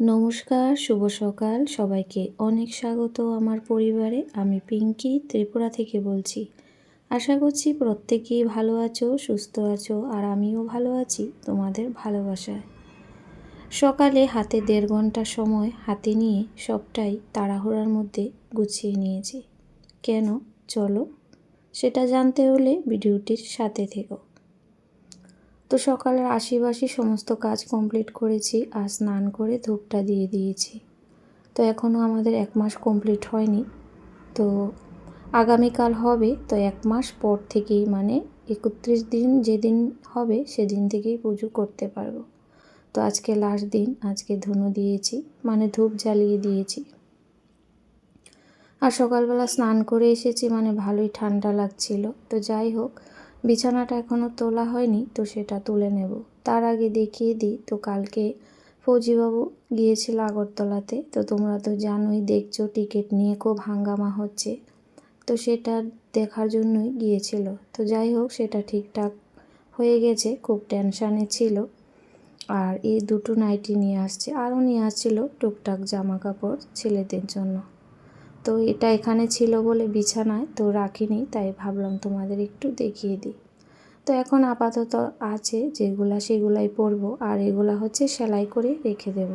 নমস্কার, শুভ সকাল। সবাইকে অনেক স্বাগত আমার পরিবারে। আমি পিঙ্কি, ত্রিপুরা থেকে বলছি। আশা করছি প্রত্যেকেই ভালো আছো, সুস্থ আছো, আর আমিও ভালো আছি তোমাদের ভালোবাসায়। সকালে হাতে দেড় ঘণ্টা সময় হাতে নিয়ে সবটাই তাড়াহুড়ার মধ্যে গুছিয়ে নিয়েছি। কেন? চলো। সেটা জানতে হলে ভিডিওটির সাথে থেকো। তো সকালের আশিবাসি সমস্ত কাজ কমপ্লিট করেছি আর স্নান করে ধূপটা দিয়ে দিয়েছি। তো এখনও আমাদের এক মাস কমপ্লিট হয়নি। তো আগামীকাল হবে, তো এক মাস পর থেকেই মানে একত্রিশ দিন যেদিন হবে সেদিন থেকেই পুজো করতে পারব। তো আজকে লাস্ট দিন, আজকে ধুনো দিয়েছি মানে ধূপ জ্বালিয়ে দিয়েছি। আর সকালবেলা স্নান করে এসেছি মানে ভালোই ঠান্ডা লাগছিল। তো যাই হোক বিছানাটা এখনও তোলা হয়নি, তো সেটা তুলে নেব। তার আগে দেখিয়ে দিই, তো কালকে ফৌজিবাবু গিয়েছিল আগরতলাতে, তো তোমরা তো জানোই দেখছ টিকিট নিয়ে খুব হাঙ্গামা হচ্ছে। তো সেটা দেখার জন্যই গিয়েছিল। তো যাই হোক, সেটা ঠিকঠাক হয়ে গেছে, খুব টেনশানে ছিল। আর এই দুটো নাইটি নিয়ে আসছে, আরও নিয়ে আসছিল টুকটাক জামা কাপড় ছেলেদের জন্য। তো এটা এখানে ছিল বলে বিছানায় তো রাখিনি, তাই ভাবলাম তোমাদের একটু দেখিয়ে দিই। তো এখন আপাতত আছে যেগুলা সেগুলাই পরবো, আর এগুলা হচ্ছে সেলাই করে রেখে দেব।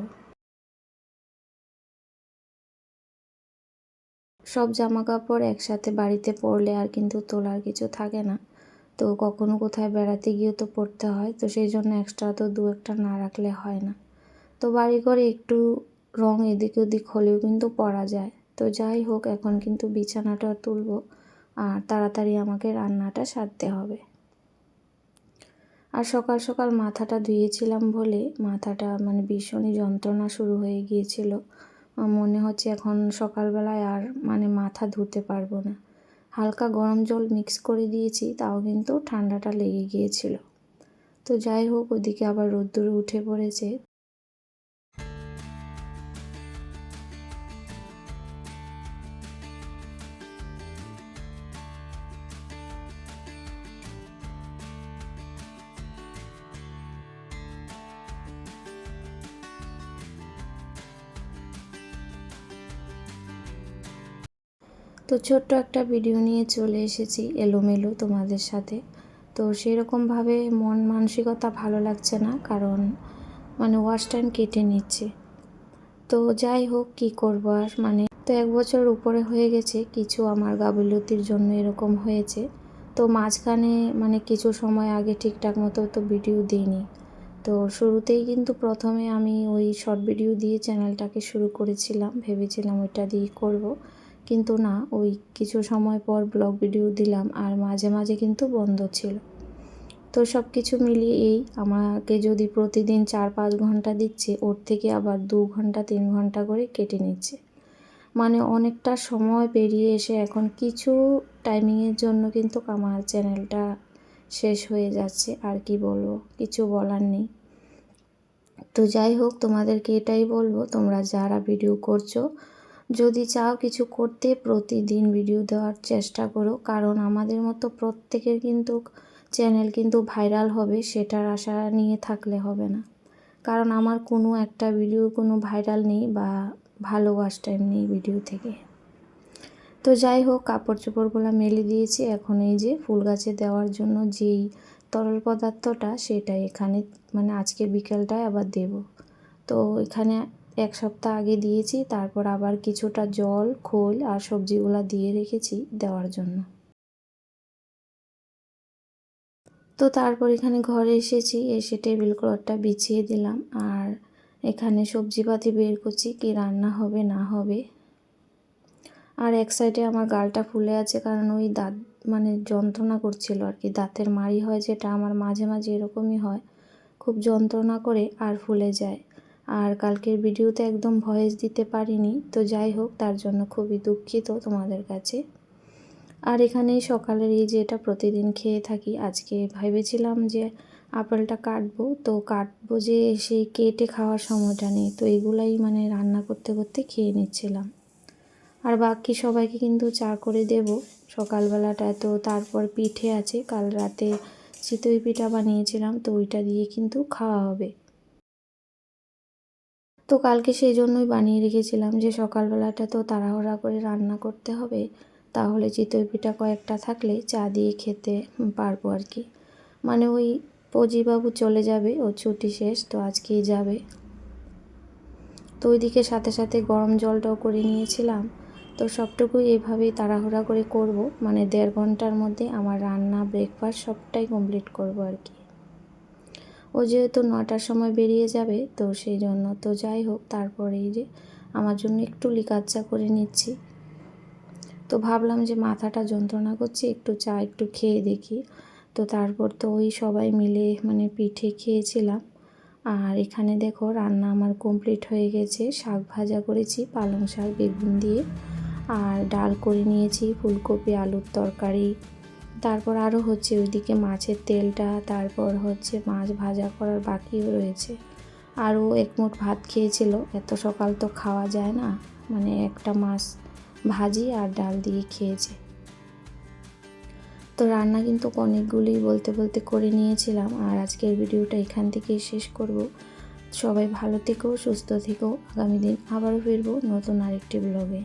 সব জামা কাপড় একসাথে বাড়িতে পরলে আর কিন্তু তোলার কিছু থাকে না। তো কখনো কোথায় বেড়াতে গিয়েও তো পড়তে হয়, তো সেই জন্য এক্সট্রা তো দু একটা না রাখলে হয় না। তো বাড়ি করে একটু রং এদিক ওদিক হলেও কিন্তু পরা যায়। তো যাই হোক, এখন কিন্তু বিছানাটা তুলব আর তাড়াতাড়ি আমাকে রান্নাটা সারতে হবে। আর সকাল সকাল মাথাটা ধুয়েছিলাম বলে মাথাটা মানে ভীষণই যন্ত্রণা শুরু হয়ে গিয়েছিল। মনে হচ্ছে এখন সকালবেলায় আর মানে মাথা ধুতে পারব না। হালকা গরম জল মিক্স করে দিয়েছি, তাও কিন্তু ঠান্ডাটা লেগে গিয়েছিল। তো যাই হোক, ওদিকে আবার রোদ্দুরে উঠে পড়েছে। তো ছোট্ট একটা ভিডিও নিয়ে চলে এসেছি এলোমেলো তোমাদের সাথে। তো সেরকমভাবে মন মানসিকতা ভালো লাগছে না, কারণ মানে ওয়াশ টাইম কেটে নিচ্ছে। তো যাই হোক, কি করব আর? মানে তো এক বছর উপরে হয়ে গেছে, কিছু আমার গাফিলতির জন্য এরকম হয়েছে। তো মাঝখানে মানে কিছু সময় আগে ঠিকঠাক মতো তো ভিডিও দিইনি। তো শুরুতেই কিন্তু প্রথমে আমি ওই শর্ট ভিডিও দিয়ে চ্যানেলটাকে শুরু করেছিলাম, ভেবেছিলাম ওইটা দিয়েই করব। কিন্তু না, ওই কিছু সময় পর ব্লগ ভিডিও দিলাম আর মাঝে মাঝে কিন্তু বন্ধ ছিল। তো সব কিছু মিলিয়ে এই আমাকে যদি প্রতিদিন চার পাঁচ ঘণ্টা দিচ্ছে, ওর থেকে আবার দু ঘণ্টা, তিন ঘণ্টা করে কেটে নিচ্ছে। মানে অনেকটা সময় পেরিয়ে এসে এখন কিছু টাইমিংয়ের জন্য কিন্তু আমার চ্যানেলটা শেষ হয়ে যাচ্ছে, আর কি বলব, কিছু বলার নেই। তো যাই হোক, তোমাদেরকে এটাই বলব, তোমরা যারা ভিডিও করছ যদি চাও কিছু করতে প্রতিদিন ভিডিও দেওয়ার চেষ্টা করো, কারণ আমাদের মতো প্রত্যেকের কিন্তু চ্যানেল কিন্তু ভাইরাল হবে, সেটার আশা নিয়ে থাকলে হবে না। কারণ আমার কোনো একটা ভিডিও কোনো ভাইরাল নেই বা ভালো ওয়াচ টাইম নেই ভিডিও থেকে। তো যাই হোক কাপড় চোপড়গুলো মেলে দিয়েছি, এখন এই যে ফুল গাছে দেওয়ার জন্য যেই তরল পদার্থটা, সেটাই এখানে মানে আজকে বিকেলটায় আবার দেব। তো এখানে এক সপ্তাহ আগে দিয়েছি, তারপর আবার কিছুটা জল, খোল আর সবজিগুলো দিয়ে রেখেছি দেওয়ার জন্য। তো তারপর এখানে ঘরে এসেছি, এসে টেবিল ক্লথটা বিছিয়ে দিলাম আর এখানে সবজিপাতি বের করছি, কি রান্না হবে না হবে। আর এক সাইডে আমার গালটা ফুলে আছে কারণ ওই দাঁত মানে যন্ত্রণা করছিল আর কি, দাঁতের মারি হয় যেটা আমার মাঝে মাঝে এরকমই হয়। খুব যন্ত্রণা করে আর ফুলে যায়। আর কালকের ভিডিওতে একদম ভয়েস দিতে পারিনি, তো যাই হোক, তার জন্য খুবই দুঃখিত তোমাদের কাছে। আর এখানে সকালের এই যে এটা প্রতিদিন খেয়ে থাকি, আজকে ভেবেছিলাম যে আপেলটা কাটবো, তো কাটবো যে সেই কেটে খাওয়ার সময়টা নেই, তো এগুলাই মানে রান্না করতে করতে খেয়ে নিচ্ছিলাম। আর বাকি সবাইকে কিন্তু চা করে দেব সকালবেলাটায় তো তারপর পিঠে আছে, কাল রাতে চিতই পিঠা বানিয়েছিলাম, তো ওইটা দিয়ে কিন্তু খাওয়া হবে। তো কালকে সেই জন্যই বানিয়ে রেখেছিলাম যে সকালবেলাটা তো তাড়াহুড়া করে রান্না করতে হবে। তাহলে চিতই পিঠা কয়েকটা থাকলে চা দিয়ে খেতে পারব আর কি। মানে ওই পজিবাবু চলে যাবে, ও ছুটি শেষ, তো আজকেই যাবে। তো ওইদিকে সাথে সাথে গরম জলটাও করে নিয়েছিলাম। তো সবটুকুই এভাবেই তাড়াহুড়া করে করব। মানে দেড় ঘণ্টার মধ্যে আমার রান্না ব্রেকফাস্ট সবটাই কমপ্লিট করব আর কি। ও যেহেতু নটার সময় বেরিয়ে যাবে, তো সেই জন্য তো যাই হোক তারপরেই যে আমার জন্য একটু লিকাচ্চা করে নিচ্ছি। তো ভাবলাম যে মাথাটা যন্ত্রণা করছে, একটু চা একটু খেয়ে দেখি। তো তারপর তো ওই সবাই মিলে মানে পিঠে খেয়েছিলাম। আর এখানে দেখো রান্না আমার কমপ্লিট হয়ে গেছে, শাক ভাজা করেছি, পালং শাক, বেগুন দিয়ে। আর ডাল করে নিয়েছি, ফুলকপি, আলুর তরকারি। তারপর আরও হচ্ছে ওইদিকে মাছের তেলটা, তারপর হচ্ছে মাছ ভাজা করার বাকিও রয়েছে। আরও এক মুঠ ভাত খেয়েছিল। এত সকাল তো খাওয়া যায় না। মানে একটা মাছ ভাজি আর ডাল দিয়ে খেয়েছে। তো রান্না কিন্তু অনেকগুলি বলতে বলতে করে নিয়েছিলাম। আর আজকের ভিডিওটা এখান থেকেই শেষ করব। সবাই ভালো থেকো, সুস্থ থেকো। আগামী দিন আবারও ফিরবো নতুন আরেকটি ব্লগে